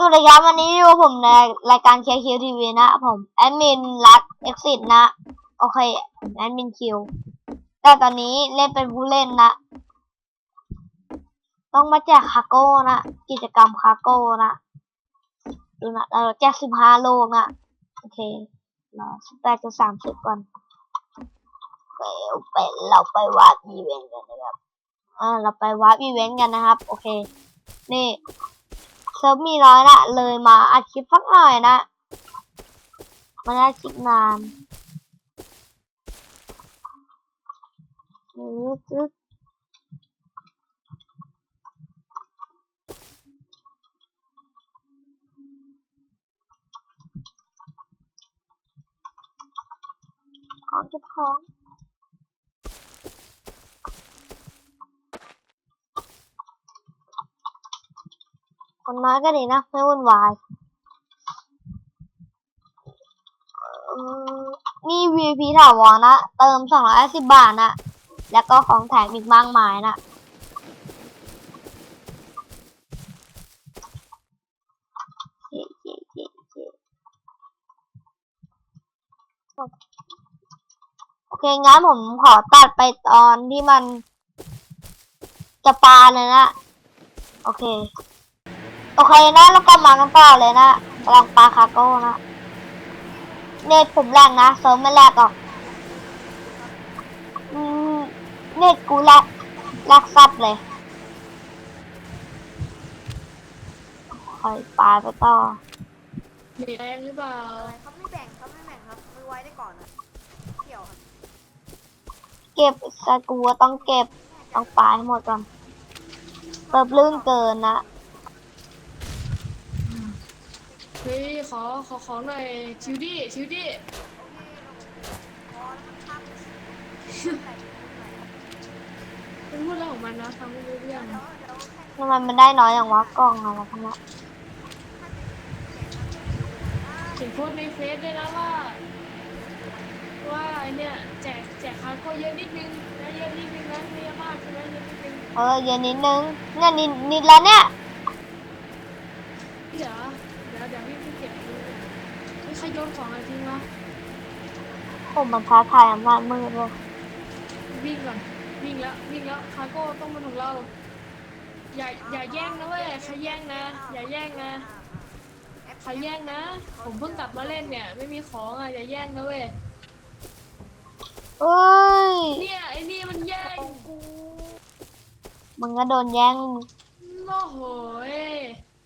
สวัสดีครับวันนี้อยู่ผมในรายการเคคิวทีวีนะผม แอดมินรักเอ็กซิสนะ โอเค แอดมินคิว แต่ตอนนี้เล่นเป็นผู้เล่นนะ ต้องมาแจกคาโก้นะ กิจกรรมคาโก้นะดูนะเราแจกสิบห้าโลนะ โอเครอสิบแปดจะสามสิบก่อนไปไปเราไปวาดอีเวนต์กันนะครับอ่าเราไปวาดอีเวนต์กันนะครับ โอเค นี่ เซิร์ฟมีน้อยละเลยมาอัดคลิปสักหน่อยนะมันได้คลิปนานจืดจืดของเก็บของ คนน้อยก็ดีนะ ไม่วุ่นวายมนี่ VIP ถาวรนะ เติม250บาทนะแล้วก็ของแถมอีกมากมายนะโอเค งั้นผมขอตัดไปตอนที่มันจะปลาเลยนะ โอเค โอเคนะแล้วก็มากันต่อเลยนะกำลังปลาคาโก้นะเน็ตผมแรงนะเซิร์ฟไม่แรกหรอกอืมเน็ตกูแรกแรกซับเลยคอยปลาไปต่อมีแรงหรือเปล่าอะไรครับไม่แบ่งครับไม่แบ่งครับมือไว้ได้ก่อนนะเกี่ยวครับเก็บสกูว่าต้องเก็บต้องปลาให้หมดก่อนเติบลื่นเกินนะ เฮ้ยขอขอขอหน่อยชิวดี้ชิวดี้พอแล้วมันพังใส่เป็นพูดเรื่องของมันนะฟังไม่รู้เรื่องเดี๋ยวเดี๋ยวแค่ทำไมมันได้น้อยอย่างวะกล่องอะไรพวกนี้เขียนโพสต์ในเฟซด้วยนะว่า ว่าไอเนี่ยแจกแจกคาร์โก้เยอะนิดนึงนะเยอะนิดนึงนะไม่เยอะมากใช่ไหมเยอะนิดนึงเออเย็นนิดนึงเนี่ยนิดนิดแล้วเนี่ยเดี๋ยวเดี๋ยวเดี๋ยวพี่ไปเก็บดู ไม่ใครโยนของอะไรทิ้งวะผมมันท้าทายอำนาจมืดเลยวิ่งก่อนวิ่งแล้ววิ่งแล้วคาร์โก้ต้องเป็นของเราอย่าอย่าแย่งนะเว้ยใครแย่งนะ อย่าแย่งนะใครแย่งนะ ผมเพิ่งกลับมาเล่นเนี่ย ไม่มีของอะอย่าแย่งนะเว้ยเอ้ย เนี่ยไอ้นี่มันแย่งกูมึงก็โดนแย่ง โอ้โหย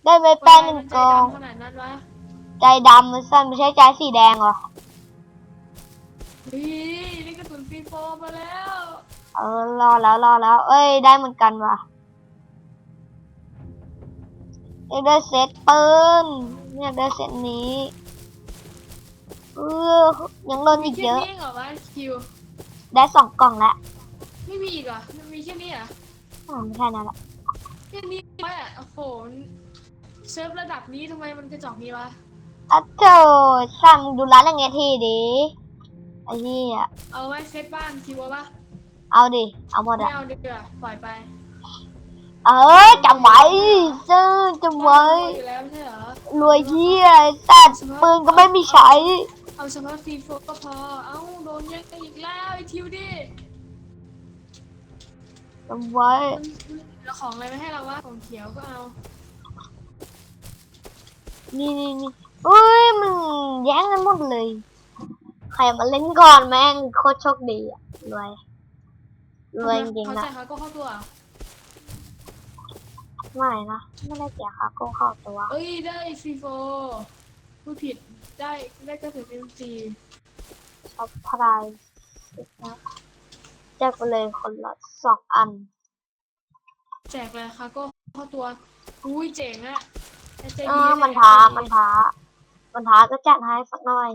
ได้ไปแป้งหนึ่งมันกใจองดำขนาดนั้นวะ ใจดำมันสั้นไม่ใช่ใจสีแดงเหรอเฮ้ยนี่กระสุนฟรีโฟร์มาแล้วเออรอแล้วรอแล้ว เอ้ย ได้เหมือนกันว่ะอยากได้เซตปืนอยากได้เซตนี้ เออยังโดนมีอีกแค่เยอะ นี้เหรอวะคิว ได้สองกล่องแล้วไม่มีอีกเหรอมันมีแค่นี้เหรอะอ่าไม่ใช่นั่นแหละแค่นี้วะโอ้โหเซิร์ฟระดับนี้ทำไมมันกระจอกนี้วะ อะโถสั่งดูร้านอย่างเงี้ยทีดิไอ้เหี้ยเอาไว้เซตบ้านคิวเอาปะเอาดิ เอาหมดไม่อะเอาดีกว่าปล่อยไปเออจำไว้เจ้าจำไว้ อยู่แล้วไม่ใช่เหรอ รวยเหี้ยแต่ปืนก็ไม่มีใช้ เอาเฉพาะฟรีโฟร์ก็พอ เอ้าโดนแย่งกันอีกแล้วไอ้ทิวดิจำไว้ แล้วของอะไรไม่ให้เราวะของเขียวก็เอา นี่นี่นี่ เอ้ยมันแย่งกันหมดเลย ใครมาเล่นก่อนแม่งโคตรโชคดีอะรวยรวยจริงเขาๆนะใจเขาก็เข้าตัวเหรอไม่นะไม่ได้แจกคาโก้เข้าตัว เอ้ยได้ฟรีโฟร์พูดผิดได้ได้กระสุนเอ็มจีช็อปพรายนะแจกไปเลยคนละสองอัน แจกเลยค่ะก็เข้าตัว อุ้ยเจ๋งอะใจเอดีอนะมันท้าใจดีมันท้า มันท้าก็จัดให้สักหน่อย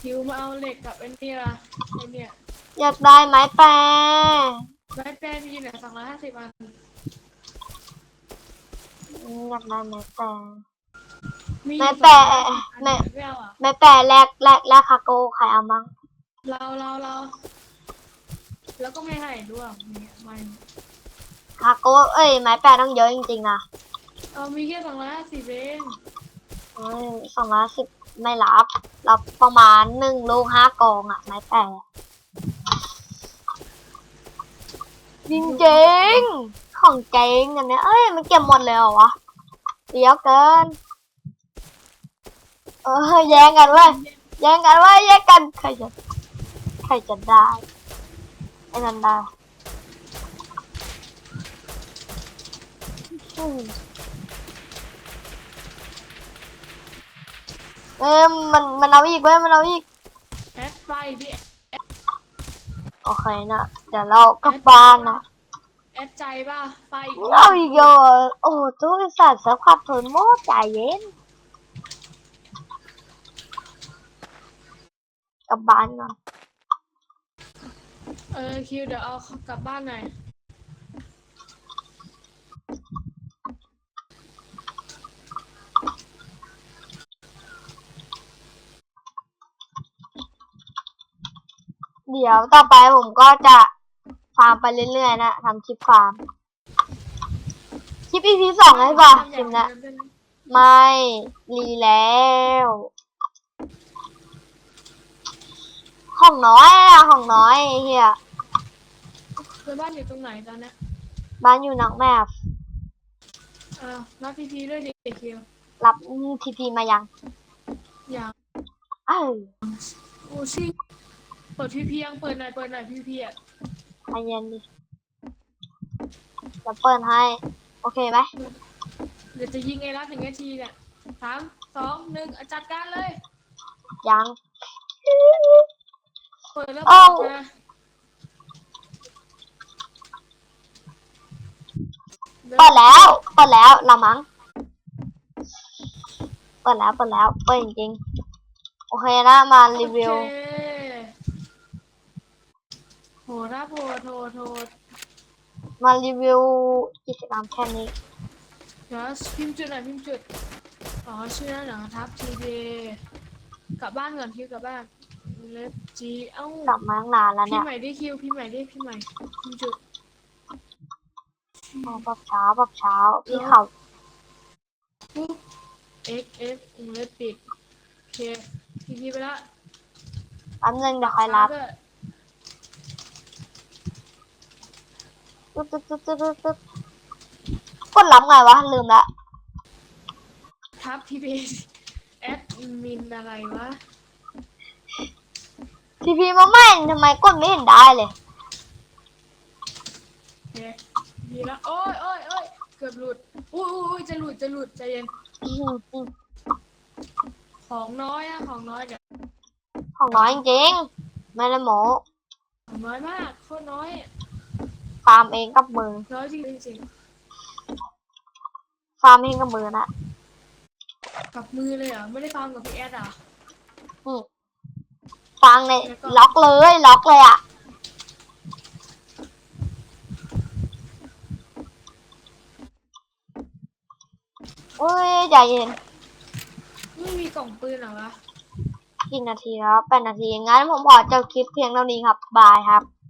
คิวมาเอาเหล็กกับไอ้นี่ละไอ้เนี่ยอยากได้ไม้แปรไม้แปรมีอยู่ไหนสองร้อยห้าสิบอันอืมอยากได้ไม้แปรมีไม้แปะอันแม่ไม่เอาอะไม้แปรแลกแลกแลกคาโก้ใครเอามั้งเราเราเราแล้วก็ไม่ให้ด้วยเนี่ยไม่คาโก้เอ้ยไม้แปรต้องเยอะจริงๆนะเออมีแค่สองร้อยห้าสิบเองเอ้ย สองร้อยสิบไม่รับ รับประมาณหนึ่งลูกห้ากองอะ ไม้แปดจริงจริงๆของเจ๊งอันเนี้ยเอ้ย มันเก็บหมดเลยเหรอวะเดี๋ยวเกิน เออแย่งกันเว้ยแย่งกันเว้ยแย่งกันใครจะใครจะได้ไอ้นันได้ เอ้ยมันมันเอาอีกเว้ยมันเอาอีกแอดไฟพี่โอเคนะเดี๋ยวเรากลับบ้านนะแอดใจป่ะไฟอีกเราอีกเยอะโอ้ทุกสัตว์สักพักทนโมดใจเย็นกลับบ้านก่อนเออคิวเดี๋ยวเอากลับบ้านหน่อย เดี๋ยวต่อไปผมก็จะฟาร์มไปเรื่อยๆนะทำคลิปฟาร์มคลิป EP สองให้ป่ะคลิปเนะไม่รีแล้วของน้อยอะของน้อยไอ้เฮียคือบ้านอยู่ตรงไหนตอนเนี้ยบ้านอยู่หนังแมพเออรับพีพีด้วยดิคิวรับทีพีมายังอย่างเอ้ยโอ้ชิ เปิดพีพียังเปิดหน่อยเปิดหน่อยพีพีอะใจเย็นดิจะเปิดให้ โอเคไหมเดี๋ยวจะยิงไอ้รับหนึ่งนาทีเนี่ยสามสองหนึ่งอะจัดการเลย ยัง เปิดแล้วเอ้าบอกนะเดินเปิดแล้ว เปิดแล้วละมั้ง เปิดแล้ว เปิดแล้ว เปิดจริงๆ โอเคนะมารีวิวโอเคโห รับโหดโหดโหดมารีวิวกิจกรรมแค่นี้เดี๋ยวพิมพ์จุดหน่อยพิมพ์จุดอ๋อชื่อนั่นเหรอทับทีเกลับบ้านก่อนคิวกลับบ้านเล็บจีเอ้ากลับมาตั้งนานแล้วพิเนี่มยพ์ใหม่ดิคิวพิมพ์ใหม่ดิพิมพ์ใหม่พิมพ์จุดอ๋อปับเช้าปับเช้าพี่เขาปุ๊บ x f เล็บปิดโอเคพีพีไปละแป๊บนึงเดี๋ยวคอยรับด้วย ตึ๊ดตึ๊ดตึ๊ดตึ๊ดตึ๊ดตึ๊ดกดรับไงวะ ลืมละทับทีพีแอดมินอะไรวะทีพีมาใหม่ทำไมกดไม่เห็นได้เลยโอเคดีละโอ้ยโอ้ยโอ้ยเกือบหลุดอุ้ยอุ้ยอุ้ยจะหลุดจะหลุดใจเย็นของน้อยอะของน้อยเดี๋ยวของน้อยจริงๆไม่ได้โมของน้อยมากโคตรน้อย ฟาร์มเองกับมือน้อยจริงจริงฟาร์มเองกับมือนะๆกับมือเลยเหรอไม่ได้ฟังกับพี่แอดอะ นี่ฟังเลยล็อกเลยล็อกเลยอะอุ้ยใจเย็นไม่มีกล่องปืนเหรอวะ กี่นาทีแล้วแปดนาทีงั้นผมขอจบคลิปเพียงเท่านี้ครับ บายครับ